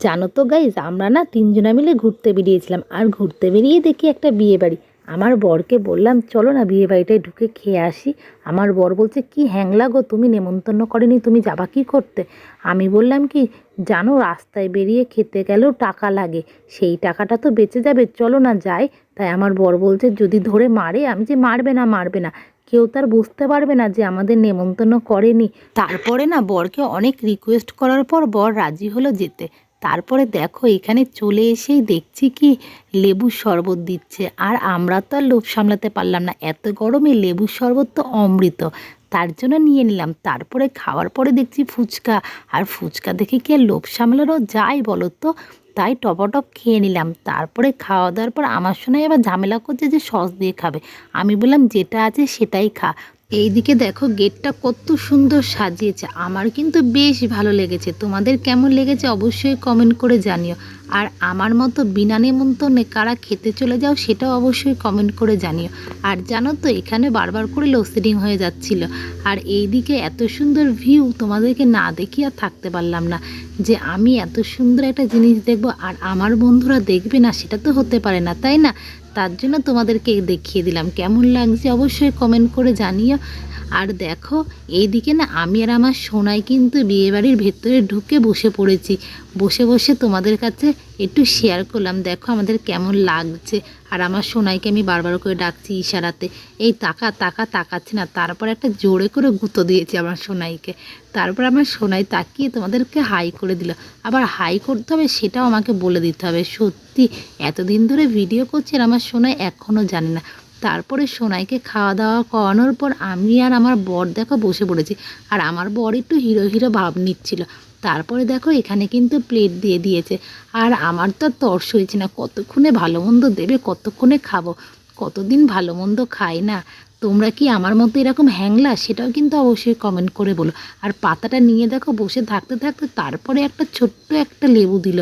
জানো তো গাইজ আমরা না তিনজনা মিলে ঘুরতে বেরিয়েছিলাম। আর ঘুরতে বেরিয়ে দেখি একটা বিয়ে বাড়ি। আমার বরকে বললাম, চলো না বিয়ে বাড়িটায় ঢুকে খেয়ে আসি। আমার বর বলছে, কি হ্যাংলা গো, তুমি নেমন্তন্ন করেনি, তুমি যাবা কি করতে? আমি বললাম কি, জানো, রাস্তায় বেরিয়ে খেতে গেলেও টাকা লাগে। সেই টাকাটা তো বেঁচে যাবে, চলো না যাই। তাই আমার বর বলছে, যদি ধরে মারে, আমি যে মারবে না মারবে না। কেউ তার বুঝতে পারবে না যে আমাদের নেমন্তন্ন করেনি। তারপরে না বরকে অনেক রিকোয়েস্ট করার পর বর রাজি হলো যেতে। তারপরে দেখো এখানে চলে এসেই দেখছি কি লেবুর শরবত দিচ্ছে। আর আমরা তো আর লোভ সামলাতে পারলাম না। এত গরমে লেবুর শরবত তো অমৃত। তার জন্য নিয়ে নিলাম। তারপরে খাওয়ার পরে দেখছি ফুচকা। আর ফুচকা দেখে কি আর লোভ সামলানো যায় বলো তো? তাই টপটপ খেয়ে নিলাম। তারপরে খাওয়া দাওয়ার পর আমার সঙ্গে আবার ঝামেলা করছে যে সস দিয়ে খাবে। আমি বললাম যেটা আছে সেটাই খা। এইদিকে দেখো গেটটা কত সুন্দর সাজিয়েছে। আমার কিন্তু বেশ ভালো লেগেছে। তোমাদের কেমন লেগেছে অবশ্যই কমেন্ট করে জানিও। আর আমার মতো বিনা নেমন্তন্নে কারা খেতে চলে যাও সেটাও অবশ্যই কমেন্ট করে জানিও। আর জানো তো, এখানে বারবার করে লোডশেডিং হয়ে যাচ্ছিল। আর এইদিকে এত সুন্দর ভিউ তোমাদেরকে না দেখি আর থাকতে পারলাম না। যে আমি এত সুন্দর একটা জিনিস দেখব আর আমার বন্ধুরা দেখবে না, সেটা তো হতে পারে না, তাই না? তার জন্য তোমাদেরকে দেখিয়ে দিলাম। কেমন লাগছে অবশ্যই কমেন্ট করে জানিও। আর দেখো, এইদিকে না আমি আর আমার সোনাই কিন্তু বিয়েবাড়ির ভেতরে ঢুকে বসে পড়েছি। বসে বসে তোমাদের কাছে একটু শেয়ার করলাম, দেখো আমাদের কেমন লাগছে। আর আমার সোনাইকে আমি বারবার করে ডাকছি ইশারাতে, এই তাকা তাকা, তাকাচ্ছে না। তারপর একটা জোরে করে গুঁতো দিয়েছি আমার সোনাইকে। তারপর আমার সোনাই তাকিয়ে তোমাদেরকে হাই করে দিল। আবার হাই করতে হবে সেটাও আমাকে বলে দিতে হবে। সত্যি, এতদিন ধরে ভিডিও করছি আর আমার সোনাই এখনও জানে না। তারপরে সোনাইকে খাওয়া দাওয়া করানোর পর আমি আর আমার বর, দেখো বসে পড়েছি। আর আমার বর একটু হিরো হিরো ভাব নিচ্ছিল। তারপরে দেখো এখানে কিন্তু প্লেট দিয়ে দিয়েছে। আর আমার তো তর্স হয়েছে না, কতক্ষণে ভালো মন্দ দেবে, কতক্ষণে খাব? কতদিন ভালো মন্দ খাই না? তোমরা কি আমার মতো এরকম হ্যাংলা? সেটাও কিন্তু অবশ্যই কমেন্ট করে বলো। আর পাতাটা নিয়ে দেখো, বসে থাকতে থাকতে তারপরে একটা ছোট্ট একটা লেবু দিল।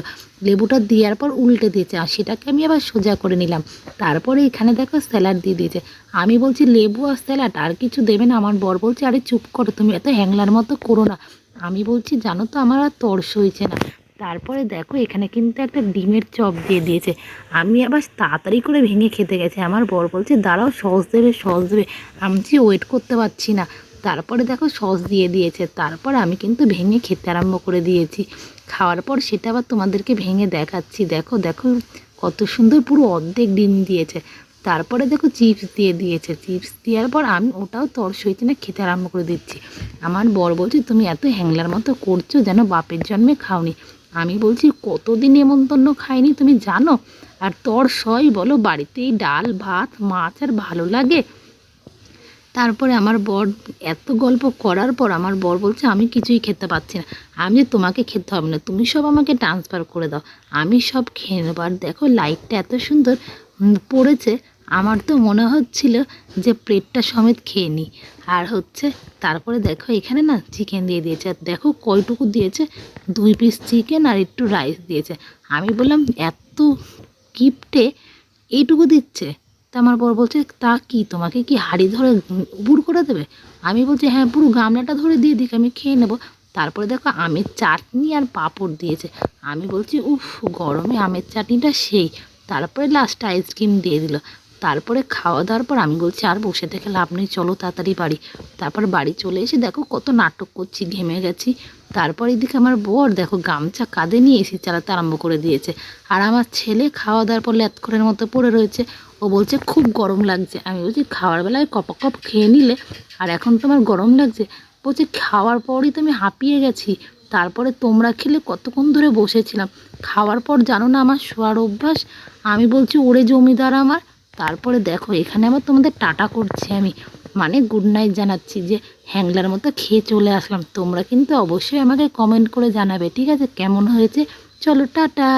লেবুটা দেওয়ার পর উল্টে দিয়েছে, আর সেটাকে আমি আবার সোজা করে নিলাম। তারপরে এখানে দেখো স্যালাড দিয়ে দিয়েছে। আমি বলছি লেবু আর স্যালাড, আর কিছু দেবে না? আমার বর বলছে, আরে চুপ করো, তুমি এত হ্যাংলার মতো করো না। আমি বলছি, জানো তো আমার আর তর্স হয়েছে না। তারপরে দেখো, এখানে কিন্তু একটা ডিমের চপ দিয়ে দিয়েছে। আমি আবার তাড়াতাড়ি করে ভেঙে খেতে গেছে। আমার বর বলছে, দাঁড়াও, সস দেবে সস দেবে। আমি যে ওয়েট করতে পারছি না। তারপরে দেখো, সস দিয়ে দিয়েছে। তারপর আমি কিন্তু ভেঙে খেতে আরম্ভ করে দিয়েছি। খাওয়ার পর সেটা আবার তোমাদেরকে ভেঙে দেখাচ্ছি। দেখো দেখো, কত সুন্দর পুরো অর্ধেক ডিম দিয়েছে। তারপরে দেখো চিপস দিয়ে দিয়েছে। চিপস দেওয়ার পর আমি ওটাও তর্স হয়েছে না খেতে আরম্ভ করে দিচ্ছি। আমার বর বলছে, তুমি এত হ্যাংলার মতো করছ যেন বাপের জন্মে খাওনি। আমি বলছি, কতদিন নেমন্তন্ন খাইনি তুমি জানো? আর তোর সই বলো, বাড়িতেই ডাল, ভাত, মাছ আর ভালো লাগে। তারপরে আমার বর এত গল্প করার পর আমার বর বলছে, আমি কিছুই খেতে পাচ্ছি না। আমি তোমাকে খেতে হবে না, তুমি সব আমাকে ট্রান্সফার করে দাও। আমি সব খেয়ে নেব। আর দেখো লাইটটা এত সুন্দর পড়েছে। আমার তো মনে হচ্ছিল যে প্লেটটা সমেত খেয়ে নিই আর হচ্ছে তারপরে দেখো এখানে না চিকেন দিয়ে দিয়েছে। আর দেখো কয়টুকু দিয়েছে? দুই পিস চিকেন আর একটু রাইস দিয়েছে। আমি বললাম, এত গিফটে এইটুকু দিচ্ছে? তা আমার বর বলছে, তা কি, তোমাকে কি হাড়ি ধরে উবুর করে দেবে? আমি বলছি হ্যাঁ পুরো গামলাটা ধরে দিয়ে দিক, আমি খেয়ে নেব। তারপরে দেখো আমের চাটনি আর পাঁপড় দিয়েছে। আমি বলছি, উফ, গরমে আমের চাটনিটা সেই। তারপরে লাস্ট আইসক্রিম দিয়ে দিল। তারপরে খাওয়া দাওয়ার পর আমি বলছি, আর বসে থেকে লাভ নেই, চলো তাড়াতাড়ি বাড়ি। তারপর বাড়ি চলে এসে দেখো কত নাটক করছি, ঘেমে গেছি। তারপর এদিকে আমার বর দেখো গামছা কাঁধে নিয়ে এসে চালাতে আরম্ভ করে দিয়েছে। আর আমার ছেলে খাওয়া দাওয়ার পর ল্যাতকরের মতো পড়ে রয়েছে। ও বলছে, খুব গরম লাগছে। আমি বলছি, খাওয়ার বেলায় কপ কপ খেয়ে নিলে। আর এখন তো আমার গরম লাগছে? বলছে, খাওয়ার পরই তো আমি হাঁপিয়ে গেছি। তারপরে তোমরা খেলে কতক্ষণ ধরে বসেছিলাম? খাওয়ার পর জানো না আমার শোয়ার অভ্যাস? আমি বলছি, ওরে জমিদার আমার তারপরে দেখো, এখানে আবার তোমাদের টাটা করছি আমি। মানে গুড নাইট জানাচ্ছি যে, হ্যাংলার মতো খেয়ে চলে আসলাম। তোমরা কিন্তু অবশ্যই আমাকে কমেন্ট করে জানাবে, ঠিক আছে? কেমন হয়েছে? চলো, টাটা!